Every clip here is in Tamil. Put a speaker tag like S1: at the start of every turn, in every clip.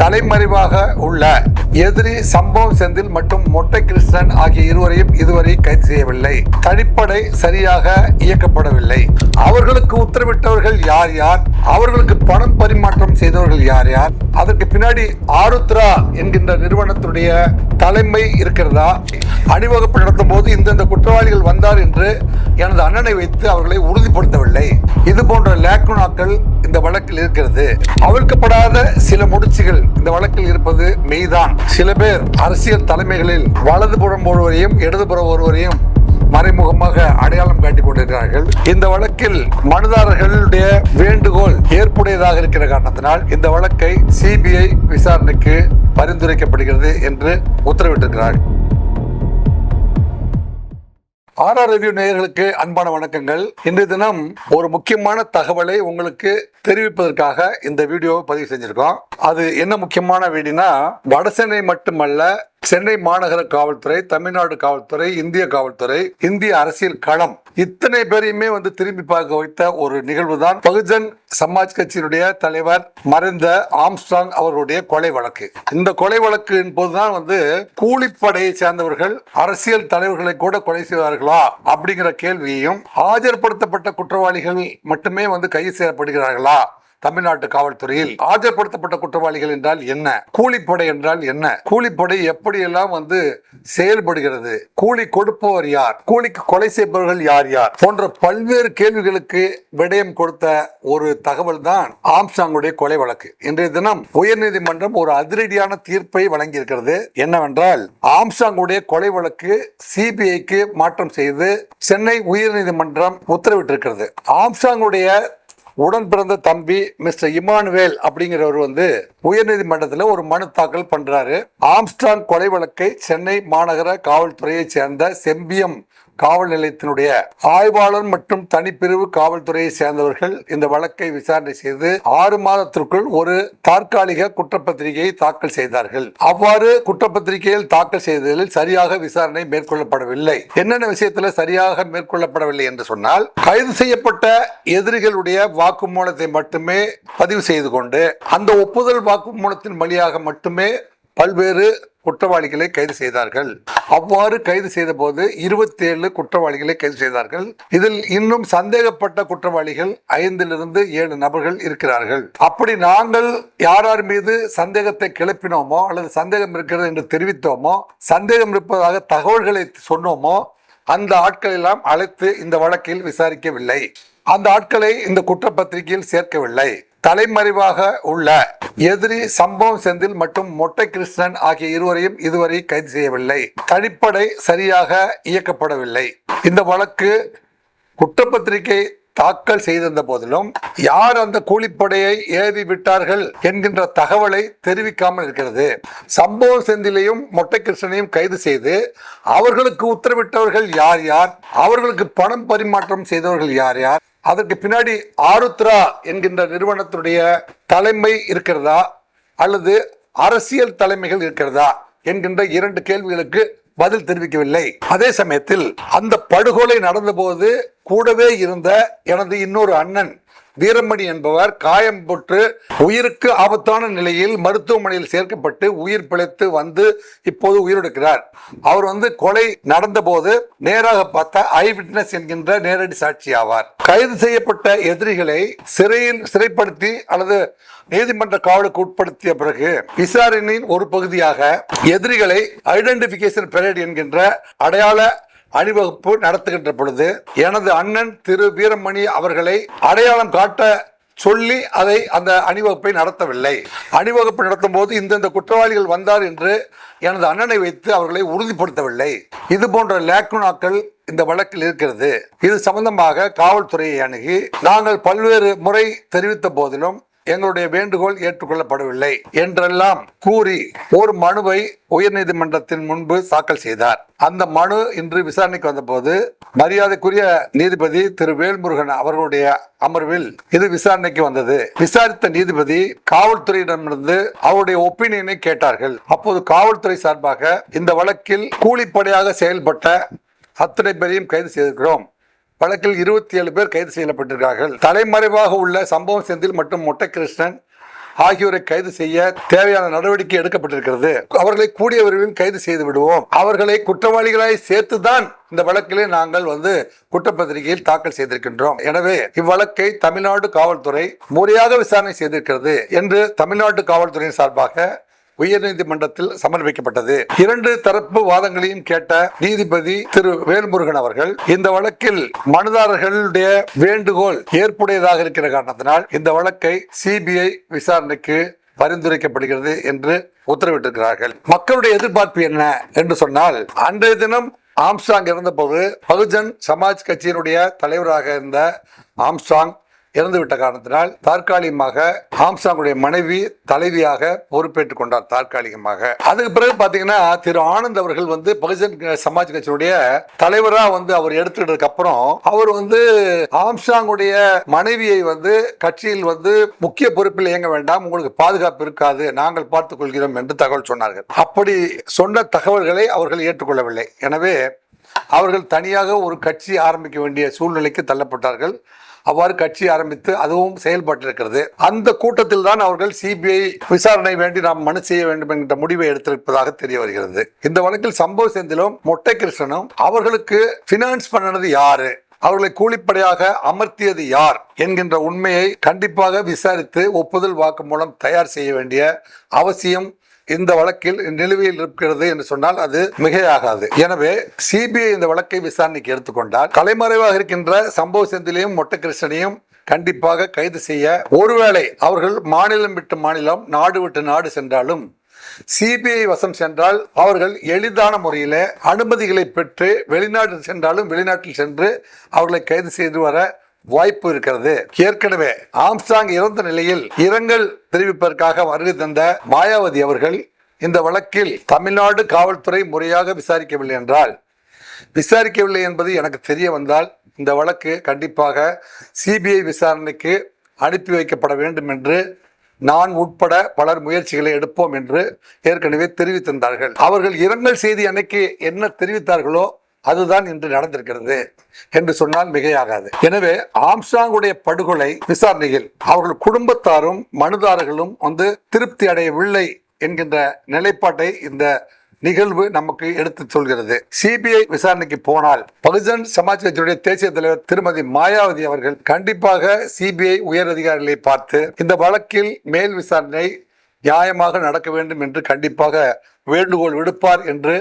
S1: தலைமறைவாக உள்ள எதிரி சம்பவம் செந்தில் மற்றும் மொட்டை கிருஷ்ணன் ஆகிய இருவரையும் இதுவரை கைது செய்யவில்லை. தனிப்படை சரியாக இயக்கப்படவில்லை. அவர்களுக்கு உத்தரவிட்டவர்கள் யார் யார்? அவர்களுக்கு பணம் பரிமாற்றம் செய்தவர்கள் யார் யார்? அதற்கு பின்னாடி ஆருத்ரா என்கின்ற நிறுவனத்துடைய தலைமை இருக்கிறதா? அணிவகுப்பு நடத்தும் போது இந்த குற்றவாளிகள் வந்தார் என்று எனது அண்ணனை வைத்து அவர்களை உறுதிப்படுத்தவில்லை. இது போன்ற லேக்குனாக்கள் இந்த வழக்கில் இருக்கிறது. அவிழ்க்கப்படாத சில முடிச்சுகள் இந்த வழக்கில் இருப்பது மெய்தான். சில பேர் அரசியல் தலைமைகளில் வலதுபுறம் ஒருவரையும் இடதுபுறம் ஒருவரையும் மறைமுகமாக அடையாளம் காட்டிக் கொண்டிருக்கிறார்கள். இந்த வழக்கில் மனுதாரர்களுடைய வேண்டுகோள் ஏற்புடையதாக இருக்கிற காரணத்தினால் இந்த வழக்கை சிபிஐ விசாரணைக்கு பரிந்துரைக்கப்படுகிறது என்று உத்தரவிட்டிருக்கிறார்கள். ஆர்ஆர் ரிவ்யூ நேயர்களுக்கு அன்பான வணக்கங்கள். இன்றைய தினம் ஒரு முக்கியமான தகவலை உங்களுக்கு தெரிவிப்பதற்காக இந்த வீடியோவை பதிவு செஞ்சிருக்கோம். அது என்ன முக்கியமான வீடுனா வடசென்னை மட்டுமல்ல சென்னை மாநகர காவல்துறை தமிழ்நாடு காவல்துறை இந்திய காவல்துறை இந்திய அரசியல் களம் இத்தனை பேரையுமே வந்து திரும்பி பார்க்க வைத்த ஒரு நிகழ்வு தான் பகுஜன் சமாஜ் கட்சியினுடைய தலைவர் மறைந்த ஆம்ஸ்டாங் அவர்களுடைய கொலை வழக்கு. இந்த கொலை வழக்கின் போதுதான் வந்து கூலிப்படையை சேர்ந்தவர்கள் அரசியல் தலைவர்களை கூட கொலை செய்வார்களா அப்படிங்கிற கேள்வியையும் ஆஜர்படுத்தப்பட்ட குற்றவாளிகள் மட்டுமே வந்து கைது செய்யப்படுகிறார்களா தமிழ்நாட்டு காவல்துறையில் ஆஜர்படுத்தப்பட்ட குற்றவாளிகள் என்றால் என்ன? கூலிப்படை என்றால் என்ன? கூலிப்படை எப்படியெல்லாம் வந்து செயல்படுகிறது? கூலி கொடுப்பவர் யார்? கூலிக்கு கொலை செய்பவர்கள் யார் யார்? போன்ற பல்வேறு கேள்விகளுக்கு விடயம் கொடுத்த ஒரு தகவல் தான் ஆம்சாங்குடைய கொலை வழக்கு. இன்றைய தினம் உயர்நீதிமன்றம் ஒரு அதிரடியான தீர்ப்பை வழங்கியிருக்கிறது. என்னவென்றால் ஆம்சாங்குடைய கொலை வழக்கு சிபிஐக்கு மாற்றம் செய்து சென்னை உயர்நீதிமன்றம் உத்தரவிட்டிருக்கிறது. ஆம்சாங்குடைய உடன் பிறந்த தம்பி மிஸ்டர் இமானுவேல் அப்படிங்கிறவர் வந்து உயர்நீதிமன்றத்தில் ஒரு மனு தாக்கல் பண்றாரு. ஆம்ஸ்டாங் கொலை வழக்கை சென்னை மாநகர காவல்துறையைச் சேர்ந்த செம்பியம் காவல் நிலையத்தினுடைய ஆய்வாளர் மற்றும் தனிப்பிரிவு காவல்துறையை சேர்ந்தவர்கள் இந்த வழக்கை விசாரணை செய்து ஆறு மாதத்திற்குள் ஒரு தற்காலிக குற்றப்பத்திரிகையை தாக்கல் செய்தார்கள். அவ்வாறு குற்றப்பத்திரிகையில் தாக்கல் செய்ததில் சரியாக விசாரணை மேற்கொள்ளப்படவில்லை. என்னென்ன விஷயத்துல சரியாக மேற்கொள்ளப்படவில்லை என்று சொன்னால் கைது செய்யப்பட்ட எதிரிகளுடைய வாக்குமூலத்தை மட்டுமே பதிவு செய்து கொண்டு அந்த ஒப்புதல் வாக்குமூலத்தின் வழியாக மட்டுமே பல்வேறு குற்றவாளிகளை கைது செய்தார்கள். அவ்வாறு கைது செய்த போது இருபத்தேழு குற்றவாளிகளை கைது செய்தார்கள். இதில் இன்னும் சந்தேகப்பட்ட குற்றவாளிகள் ஐந்திலிருந்து ஏழு நபர்கள் இருக்கிறார்கள். அப்படி நாங்கள் யார் யார் மீது சந்தேகத்தை கிளப்பினோமோ அல்லது சந்தேகம் இருக்கிறது என்று தெரிவித்தோமோ சந்தேகம் இருப்பதாக தகவல்களை சொன்னோமோ அந்த ஆட்கள் எல்லாம் அழைத்து இந்த வழக்கில் விசாரிக்கவில்லை. அந்த ஆட்களை இந்த குற்றப்பத்திரிகையில் சேர்க்கவில்லை. தலைமறைவாக உள்ள எதிரி சம்பவம் செந்தில் மற்றும் மொட்டை கிருஷ்ணன் ஆகிய இருவரையும் இதுவரை கைது செய்யவில்லை. தனிப்படை சரியாக இயக்கப்படவில்லை. இந்த வழக்கு குற்றப்பத்திரிகை தாக்கல் செய்திருந்த போதிலும் யார் அந்த கூலிப்படையை ஏறி விட்டார்கள் என்கின்ற தகவலை தெரிவிக்காமல் இருக்கிறது. சம்பவ செந்திலையும் மொட்டை கிருஷ்ணனையும் கைது செய்து அவர்களுக்கு உத்தரவிட்டவர்கள் யார் யார் அவர்களுக்கு பணம் பரிமாற்றம் செய்தவர்கள் யார் யார் அதற்கு பின்னாடி ஆருத்ரா என்கின்ற நிறுவனத்துடைய தலைமை இருக்கிறதா அல்லது அரசியல் தலைமைகள் இருக்கிறதா என்கின்ற இரண்டு கேள்விகளுக்கு பதில் தெரிவிக்கவில்லை. அதே சமயத்தில் அந்த படுகொலை நடந்தபோது கூடவே இருந்த எனது இன்னொரு அண்ணன் வீரமணி என்பவர் காயம் பெற்று உயிருக்கு ஆபத்தான நிலையில் மருத்துவமனையில் சேர்க்கப்பட்டு உயிர் பிழைத்து வந்து இப்போது உயிரெடுக்கிறார் அவர் வந்து கொலை நடந்தபோது நேராக பார்த்த ஐ விட்னஸ் என்கின்ற நேரடி சாட்சி ஆவார். கைது செய்யப்பட்ட எதிரிகளை சிறையில் சிறைப்படுத்தி அல்லது நீதிமன்ற காவலுக்கு உட்படுத்திய பிறகு விசாரணையின் ஒரு பகுதியாக எதிரிகளை ஐடென்டிபிகேஷன் பெரேட் என்கின்ற அடையாள அணிவகுப்பு நடத்துகின்ற பொழுது எனது அண்ணன் திரு வீரமணி அவர்களை அடையாளம் காட்ட சொல்லி அதை அந்த அணிவகுப்பை நடத்தவில்லை. அணிவகுப்பு நடத்தும் போது இந்தந்த குற்றவாளிகள் வந்தார் என்று எனது அண்ணனை வைத்து அவர்களை உறுதிப்படுத்தவில்லை. இது போன்ற லேக்குனாக்கள் இந்த வழக்கில் இருக்கிறது. இது சம்பந்தமாக காவல்துறையை அணுகி நாங்கள் பல்வேறு முறை தெரிவித்த போதிலும் எங்களுடைய வேண்டுகோள் ஏற்றுக்கொள்ளப்படவில்லை என்றெல்லாம் கூறி ஒரு மனுவை உயர்நீதிமன்றத்தின் முன்பு தாக்கல் செய்தார். அந்த மனு இன்று விசாரணைக்கு வந்தபோது மரியாதைக்குரிய நீதிபதி திரு வேல்முருகன் அவர்களுடைய அமர்வில் இது விசாரணைக்கு வந்தது. விசாரித்த நீதிபதி காவல்துறையிடமிருந்து அவருடைய ஒப்பீனியனை கேட்டார்கள். அப்போது காவல்துறை சார்பாக இந்த வழக்கில் கூலிப்படையாக செயல்பட்ட அத்தனை பேரையும் கைது செய்திருக்கிறோம். வழக்கில் இருபத்தி ஏழு பேர் கைது செய்யப்பட்டிருக்கிறார்கள். தலைமறைவாக உள்ள சம்பவம் செந்தில் மற்றும் மொட்டைகிருஷ்ணன் ஆகியோரை கைது செய்ய தேவையான நடவடிக்கை எடுக்கப்பட்டிருக்கிறது. அவர்களை கூடிய விரைவில் கைது செய்து விடுவோம். அவர்களை குற்றவாளிகளாய் சேர்த்துதான் இந்த வழக்கிலே நாங்கள் வந்து குற்றப்பத்திரிகையில் தாக்கல் செய்திருக்கின்றோம். எனவே இவ்வழக்கை தமிழ்நாடு காவல்துறை முறையாக விசாரணை செய்திருக்கிறது என்று தமிழ்நாட்டு காவல்துறையின் சார்பாக உயர்நீதிமன்றத்தில் சமர்ப்பிக்கப்பட்டது. இரண்டு தரப்பு வாதங்களையும் கேட்ட நீதிபதி திரு வேல்முருகன் அவர்கள் இந்த வழக்கில் மனுதாரர்களுடைய வேண்டுகோள் ஏற்புடையதாக இருக்கிற காரணத்தினால் இந்த வழக்கை சிபிஐ விசாரணைக்கு பரிந்துரைக்கப்படுகிறது என்று உத்தரவிட்டிருக்கிறார்கள். மக்களுடைய எதிர்பார்ப்பு என்ன என்று சொன்னால் அன்றைய தினம் ஆம்ஸ்டாங் இருந்தபோது பகுஜன் சமாஜ் கட்சியினுடைய தலைவராக இருந்த ஆம்ஸ்டாங் இறந்துவிட்ட காரணத்தினால் தற்காலிகமாக ஆம்சாங்குடைய மனைவி தலைவியாக பொறுப்பேற்றுக் கொண்டார் தற்காலிகமாக. அதுக்கு பிறகு பாத்தீங்கன்னா திரு ஆனந்த் அவர்கள் வந்து பகுஜன் சமாஜ் கட்சியினுடைய தலைவரா வந்து அவர் எடுத்துக்கிட்டதுக்கு அப்புறம் அவர் வந்து ஆம்சாங்குடைய மனைவியை வந்து கட்சியில் வந்து முக்கிய பொறுப்பில் இயங்க வேண்டாம் உங்களுக்கு பாதுகாப்பு இருக்காது நாங்கள் பார்த்துக் கொள்கிறோம் என்று தகவல் சொன்னார்கள். அப்படி சொன்ன தகவல்களை அவர்கள் ஏற்றுக்கொள்ளவில்லை. எனவே அவர்கள் தனியாக ஒரு கட்சி ஆரம்பிக்க வேண்டிய சூழ்நிலைக்கு தள்ளப்பட்டார்கள். அவ்வாறு கட்சி ஆரம்பித்து அதுவும் செயல்பட்டிருக்கிறது. அந்த கூட்டத்தில் தான் அவர்கள் சிபிஐ விசாரணை வேண்டி நாம் மனு செய்ய வேண்டும் என்ற முடிவை எடுத்திருப்பதாக தெரிய வருகிறது. இந்த வழக்கில் சம்பவ செந்திலும் மொட்டை கிருஷ்ணனும் அவர்களுக்கு பினான்ஸ் பண்ணது யாரு? அவர்களை கூலிப்படையாக அமர்த்தியது யார்? என்கின்ற உண்மையை கண்டிப்பாக விசாரித்து ஒப்புதல் வாக்கு மூலம் தயார் செய்ய வேண்டிய அவசியம் இந்த வழக்கில் நிலுவையில் இருக்கிறது என்று சொன்னால் அது மிகையாகாது. எனவே சிபிஐ இந்த வழக்கை விசாரணைக்கு எடுத்துக்கொண்டால் கலைமறைவாக இருக்கின்ற சம்பவ செந்திலையும் மொட்டகிருஷ்ணனையும் கண்டிப்பாக கைது செய்ய ஒருவேளை அவர்கள் மாநிலம் விட்டு மாநிலம் நாடு விட்டு நாடு சென்றாலும் சிபிஐ வசம் சென்றால் அவர்கள் எளிதான முறையில் அனுமதிகளை பெற்று வெளிநாடு சென்றாலும் வெளிநாட்டில் சென்று அவர்களை கைது செய்து வர வாய்ப்பு இருக்கிறது. ஏற்கனவே ஆம்ஸ்டாங் இறந்த நிலையில் இரங்கல் தெரிவிப்பதற்காக வருகை தந்த மாயாவதி அவர்கள் இந்த வழக்கில் தமிழ்நாடு காவல்துறை முறையாக விசாரிக்கவில்லை என்றால் விசாரிக்கவில்லை என்பது எனக்கு தெரிய வந்தால் இந்த வழக்கு கண்டிப்பாக சிபிஐ விசாரணைக்கு அனுப்பி வைக்கப்பட வேண்டும் என்று நான் உட்பட பலர் முயற்சிகளை எடுப்போம் என்று ஏற்கனவே தெரிவித்திருந்தார்கள். அவர்கள் இரங்கல் செய்தி அன்னைக்கு என்ன தெரிவித்தார்களோ அதுதான் இன்று நடந்திருக்கிறது என்று சொன்னால் மிகையாகாது. எனவே ஆம்ஸ்டாங்குடைய படுகொலை விசாரணையில் அவர்கள் குடும்பத்தாரும் மனுதாரர்களும் வந்து திருப்தி அடையவில்லை என்கின்ற நிலைப்பாட்டை இந்த நிகழ்வு நமக்கு எடுத்து சொல்கிறது. சிபிஐ விசாரணைக்கு போனால் பகுஜன் சமாஜ் கட்சியுடைய தேசிய தலைவர் திருமதி மாயாவதி அவர்கள் கண்டிப்பாக சிபிஐ உயர் அதிகாரிகளை பார்த்து இந்த வழக்கில் மேல் விசாரணை நியாயமாக நடக்க வேண்டும் என்று கண்டிப்பாக வேண்டுகோள் விடுப்பார் என்று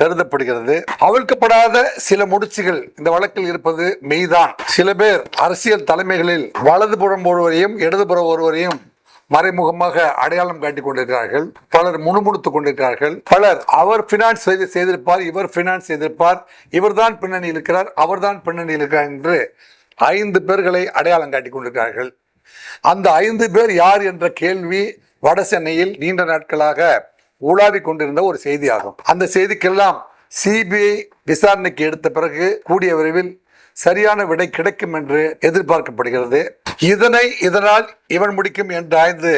S1: கருதப்படுகிறது. அவிழ்க்கப்படாத சில முடிச்சுகள் இந்த வழக்கில் இருப்பது மெய்தான். சில பேர் அரசியல் தலைமைகளில் வலதுபுறம் ஒருவரையும் இடதுபுறம் ஒருவரையும் மறைமுகமாக அடையாளம் காட்டிக் கொண்டிருக்கிறார்கள். பலர் முணுமுணுத்துக் கொண்டிருக்கிறார்கள். பலர் அவர் பினான்ஸ் செய்திருப்பார் இவர் பினான்ஸ் செய்திருப்பார் இவர்தான் பின்னணியில் இருக்கிறார் அவர்தான் பின்னணியில் இருக்கிறார் என்று ஐந்து பேர்களை அடையாளம் காட்டிக் கொண்டிருக்கிறார்கள். அந்த ஐந்து பேர் யார் என்ற கேள்வி வட சென்னையில் நீண்ட நாட்களாக ஊழாவி கொண்டிருந்த ஒரு செய்தியாகும். அந்த செய்திக்கெல்லாம் சிபிஐ விசாரணைக்கு எடுத்த பிறகு கூடிய விரைவில் சரியான விடை கிடைக்கும் என்று எதிர்பார்க்கப்படுகிறது. இதனை இதனால் இவன் முடிக்கும் என்று ஆய்ந்து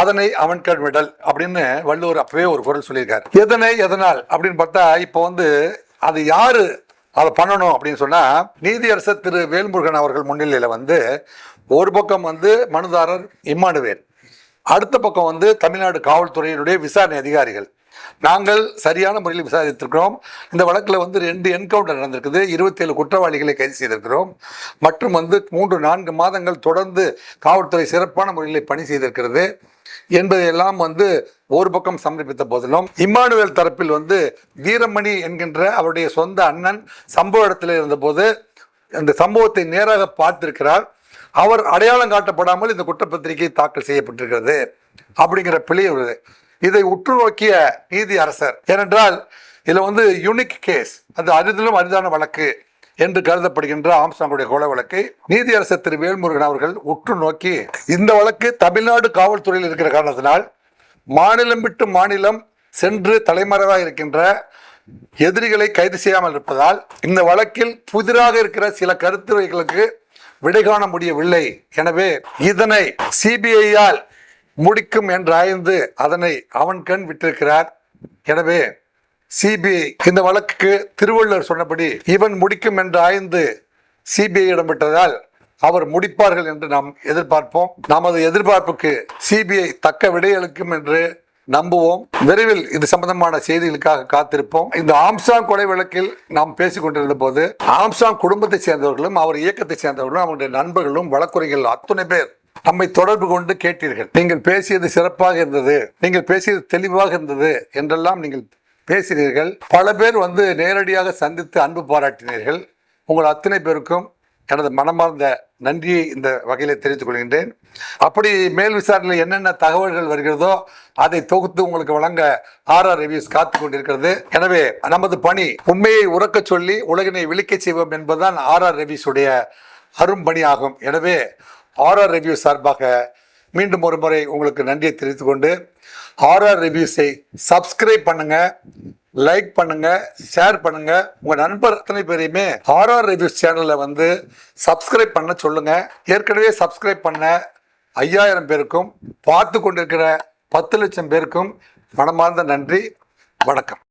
S1: அதனை அவன் கண் விடல் அப்படின்னு வள்ளுவர் அப்பவே ஒரு குரல் சொல்லியிருக்காரு. எதனை எதனால் அப்படின்னு பார்த்தா இப்போ வந்து அது யாரு அதை பண்ணணும் அப்படின்னு சொன்னா நீதியரசர் திரு வேல்முருகன் அவர்கள் முன்னிலையில வந்து ஒரு பக்கம் வந்து மனுதாரர் இம்மானுவேல் அடுத்த பக்கம் வந்து தமிழ்நாடு காவல்துறையினுடைய விசாரணை அதிகாரிகள். நாங்கள் சரியான முறையில் விசாரித்திருக்கிறோம். இந்த வழக்கில் வந்து ரெண்டு என்கவுண்டர் நடந்திருக்குது. இருபத்தேழு குற்றவாளிகளை கைது செய்திருக்கிறோம். மற்றும் வந்து மூன்று நான்கு மாதங்கள் தொடர்ந்து காவல்துறை சிறப்பான முறையில் பணி செய்திருக்கிறது. என்பதையெல்லாம் வந்து ஒரு பக்கம் சமர்ப்பித்த போதிலும் இம்மானுவேல் தரப்பில் வந்து வீரமணி என்கின்ற அவருடைய சொந்த அண்ணன் சம்பவ இடத்துல இருந்தபோது அந்த சம்பவத்தை நேராக பார்த்திருக்கிறார். அவர் அடையாளம் காட்டப்படாமல் இந்த குற்றப்பத்திரிகை தாக்கல் செய்யப்பட்டிருக்கிறது அப்படிங்கிற பிழை வருது இதை உற்று நோக்கிய நீதி அரசர் ஏனென்றால் இதில் வந்து யூனிக் கேஸ் அது அரிதிலும் அரிதான வழக்கு என்று கருதப்படுகின்ற ஆம்சாங்குடைய கொலை வழக்கை நீதியரசர் திரு வேல்முருகன் அவர்கள் உற்று நோக்கி இந்த வழக்கு தமிழ்நாடு காவல்துறையில் இருக்கிற காரணத்தினால் மாநிலம் விட்டு மாநிலம் சென்று தலைமறைவாக இருக்கின்ற எதிரிகளை கைது செய்யாமல் இருப்பதால் இந்த வழக்கில் புதிராக இருக்கிற சில கருத்துரைகளுக்கு விடை காண முடியவில்லை. எனவே இதனை சிபிஐயால் முடிக்கும் என்று ஆய்ந்து அதனை அவன் கண் விட்டிருக்கிறார். எனவே சிபிஐ இந்த வழக்குக்கு திருவள்ளுவர் சொன்னபடி இவன் முடிக்கும் என்று ஆய்ந்து சிபிஐ இடம் அவர் முடிப்பார்கள் என்று நாம் எதிர்பார்ப்போம். நமது எதிர்பார்ப்புக்கு சிபிஐ தக்க விடையளிக்கும் என்று நம்புவோம். விரைவில் இது சம்பந்தமான செய்திகளுக்காக காத்திருப்போம். இந்த ஆம்சாங் கொலை வழக்கில் நாம் பேசிக் கொண்டிருந்த போது ஆம்சாங் குடும்பத்தை சேர்ந்தவர்களும் அவர் இயக்கத்தை சேர்ந்தவர்களும் அவருடைய நண்பர்களும் வழக்குரைகள் அத்துணை பேர் நம்மை தொடர்பு கொண்டு கேட்டீர்கள். நீங்கள் பேசியது சிறப்பாக இருந்தது நீங்கள் பேசியது தெளிவாக இருந்தது என்றெல்லாம் நீங்கள் பேசினீர்கள். பல பேர் வந்து நேரடியாக சந்தித்து அன்பு பாராட்டினீர்கள். உங்கள் அத்தனை பேருக்கும் எனது மனமார்ந்த நன்றியை இந்த வகையில் தெரிவித்துக் கொள்கின்றேன். அப்படி மேல் விசாரணையில் என்னென்ன தகவல்கள் வருகிறதோ அதை தொகுத்து உங்களுக்கு வழங்க ஆர்ஆர் ரிவ்யூஸ் காத்து கொண்டிருக்கிறது. எனவே நமது பணி உண்மையை உறக்கச் சொல்லி உலகினை விழிக்கச் செய்வோம் என்பதுதான் ஆர்ஆர் ரிவ்யூஸ் உடைய அரும்பணி ஆகும் எனவே ஆர்ஆர் ரிவ்யூ சார்பாக மீண்டும் ஒரு முறை உங்களுக்கு நன்றியை தெரிவித்துக் கொண்டு ஆர்ஆர் ரிவ்யூஸை சப்ஸ்கிரைப் பண்ணுங்கள் லைக் பண்ணுங்க ஷேர் பண்ணுங்க. உங்க நண்பர் அத்தனை பேரையுமே ஆர்ஆர் ரிவ்யூஸ் சேனல்ல வந்து சப்ஸ்கிரைப் பண்ண சொல்லுங்க. ஏற்கனவே சப்ஸ்கிரைப் பண்ண ஐயாயிரம் பேருக்கும் பார்த்து கொண்டிருக்கிற பத்து லட்சம் பேருக்கும் மனமார்ந்த நன்றி. வணக்கம்.